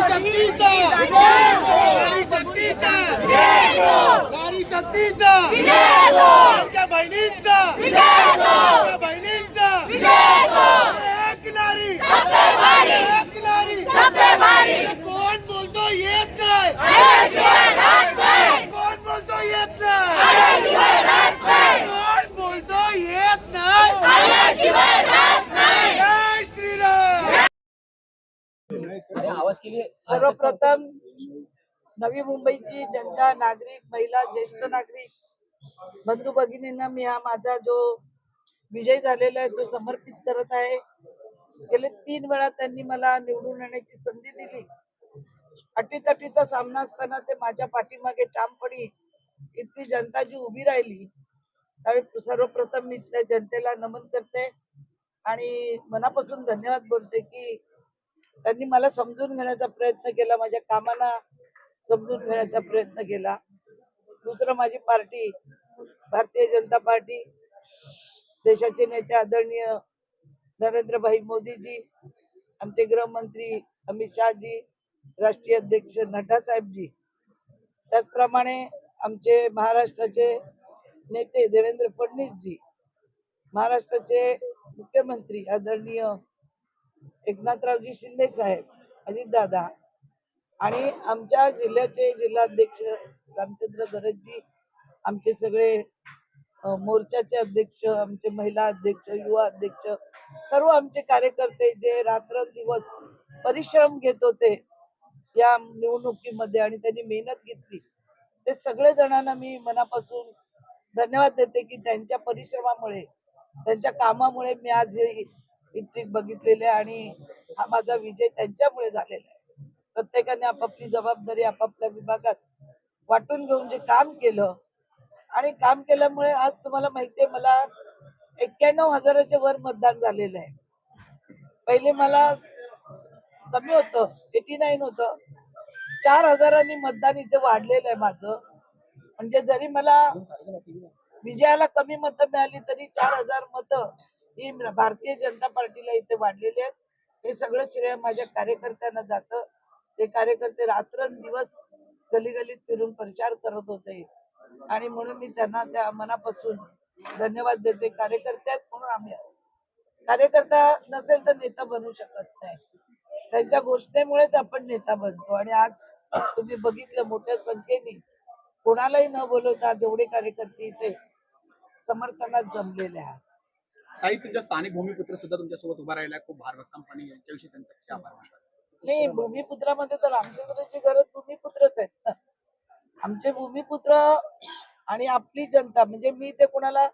शक्तीचा नारी शक्तीचा नारी शक्तीचा सर्वप्रथम नवी मुंबईची जनता नागरिक महिला ज्येष्ठ नागरिक बंधू भगिनींना मी हा माझा जो विजय झालेला आहे तो समर्पित करत आहे. गेले तीन वेळा त्यांनी मला निवडून येण्याची संधी दिली. अटीतटीचा सामना असताना ते माझ्या पाठीमागे ठामपणी इतकी जनता जी उभी राहिली. त्यावेळी सर्वप्रथम मी त्या जनतेला नमन करते आणि मनापासून धन्यवाद बोलते की त्यांनी मला समजून घेण्याचा प्रयत्न केला माझ्या कामाला समजून घेण्याचा प्रयत्न केला. दुसरं माझी पार्टी भारतीय जनता पार्टी देशाचे नेते आदरणीय नरेंद्रभाई मोदीजी आमचे गृहमंत्री अमित शहाजी राष्ट्रीय अध्यक्ष नड्डा साहेबजी त्याचप्रमाणे आमचे महाराष्ट्राचे नेते देवेंद्र फडणवीसजी महाराष्ट्राचे मुख्यमंत्री आदरणीय एकनाथरावजी शिंदे साहेब अजितदादा आणि आमच्या जिल्ह्याचे जिल्हाध्यक्ष रामचंद्र गरजजी आमचे सगळे मोर्चाचे अध्यक्ष आमचे महिला अध्यक्ष युवा अध्यक्ष सर्व आमचे कार्यकर्ते जे रात्रंदिवस परिश्रम घेत होते या निवडणुकीमध्ये आणि त्यांनी मेहनत घेतली ते सगळे जणांना मी मनापासून धन्यवाद देते की त्यांच्या परिश्रमामुळे त्यांच्या कामामुळे मी आज हे कित्येक बघितलेले आणि हा माझा विजय त्यांच्यामुळे झालेला आहे. प्रत्येकाने आपापली जबाबदारी आपापल्या विभागात वाटून घेऊन जे काम केलं आणि काम केल्यामुळे आज तुम्हाला माहितीये मला एक्क्याण्णव हजाराच्या वर मतदान झालेलं आहे. पहिले मला कमी होतं एटी नाईन होत. चार हजारांनी मतदान इथे वाढलेलं आहे माझं. म्हणजे जरी मला विजयाला कमी मतं मिळाली तरी चार हजार मतं ही भारतीय जनता पार्टीला इथे वाढलेली आहेत. हे सगळं श्रेय माझ्या कार्यकर्त्यांना जातं. ते कार्यकर्ते रात्रंदिवस गलीगलीत फिरून प्रचार करत होते. आणि म्हणून मी त्यांना त्या मनापासून धन्यवाद देते. कार्यकर्ते आहेत म्हणून आम्ही कार्यकर्ता नसेल तर नेता बनू शकत नाही. त्यांच्या घोषणेमुळेच आपण नेता बनतो. आणि आज तुम्ही बघितलं मोठ्या संख्येने कोणालाही न बोलवता जेवढे कार्यकर्ते इथे समर्थनात जमलेले आहेत. काही तुमच्या स्थानिक भूमिपुत्र सुद्धा तुमच्यासोबत उभा राहिला खूप भार यांच्याविषयी त्यांचा कसे आभार मानतात नाही भूमिपुत्रामध्ये तर रामचंद्राची गरज भूमिपुत्रच आहेत ना आमचे भूमिपुत्र आणि आपली जनता म्हणजे मी ते कोणाला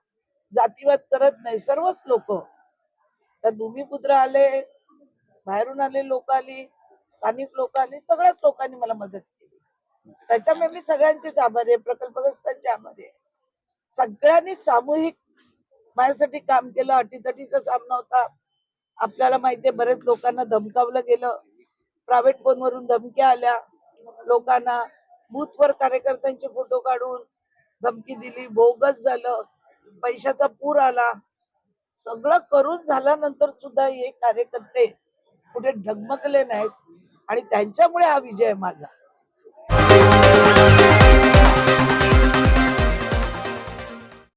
जातीवाद करत नाही सर्वच लोक. त्यात भूमिपुत्र आले बाहेरून आले लोक आली स्थानिक लोक आली सगळ्याच लोकांनी मला मदत केली. त्याच्यामुळे मी सगळ्यांचेच आभारी आहे प्रकल्पग्रस्तांचे आभारी आहे. सगळ्यांनी सामूहिक माझ्यासाठी काम केलं अटीतटीचा सामना होता. आपल्याला माहितीये बरेच लोकांना धमकावलं गेलं. प्रायव्हेट फोनवरून धमक्या आल्या. लोकांना बूथवर कार्यकर्त्यांचे फोटो काढून धमकी दिली. बोगस झालं. पैशाचा पूर आला. सगळं करून झाल्यानंतर सुद्धा हे कार्यकर्ते कुठे ढगमकले नाहीत. आणि त्यांच्यामुळे हा विजय माझा.